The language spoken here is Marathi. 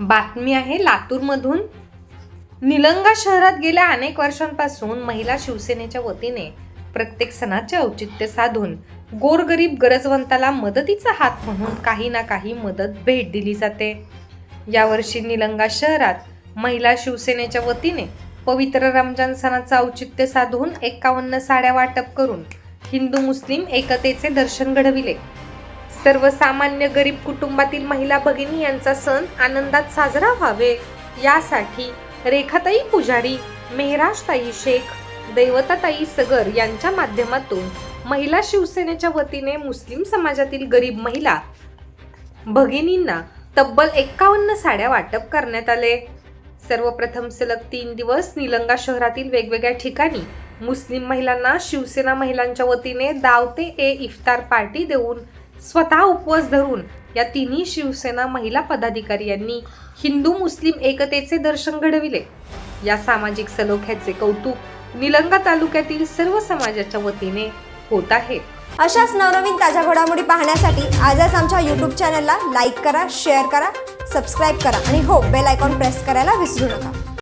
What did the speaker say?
बातमी आहे लातूरमधून. निलंगा शहरात गेल्या अनेक वर्षांपासून महिला शिवसेनेच्या वतीने प्रत्येक सणाचे औचित्य साधून गोरगरीब गरजवंताला मदतीचा हात म्हणून काही ना काही मदत भेट दिली जाते. यावर्षी निलंगा शहरात महिला शिवसेनेच्या वतीने पवित्र रमजान सणाचं औचित्य साधून एकावन्न साड्या वाटप करून हिंदू मुस्लिम एकतेचे दर्शन घडविले. सर्वसामान्य गरीब कुटुंबातील महिला भगिनी यांचा सण आनंदात साजरा व्हावे. यासाठी रेखाताई पुजारी मेहराजताई शेख दैवताताई सगर यांच्या माध्यमातून महिला शिवसेनेच्या वतीने मुस्लिम समाजातील गरीब महिला भगिनींना तब्बल एक्कावन्न साड्या वाटप करण्यात आले. सर्वप्रथम सलग तीन दिवस निलंगा शहरातील वेगवेगळ्या ठिकाणी मुस्लिम महिलांना शिवसेना महिलांच्या वतीने दावते ए इफ्तार पार्टी देऊन स्वतः उपवास धरून या तिन्ही शिवसेना महिला पदाधिकारी यांनी हिंदू मुस्लिम एकतेचे दर्शन घडविले. या सामाजिक सलोख्याचे कौतुक निलंगा तालुक्यातील सर्व समाजाच्या वतीने होत आहे. अशाच नवनवीन ताज्या घडामोडी पाहण्यासाठी आजच आमच्या यूट्यूब चॅनलला लाईक करा शेअर करा सबस्क्राईब करा आणि हो बेल आयकॉन प्रेस करायला विसरू नका.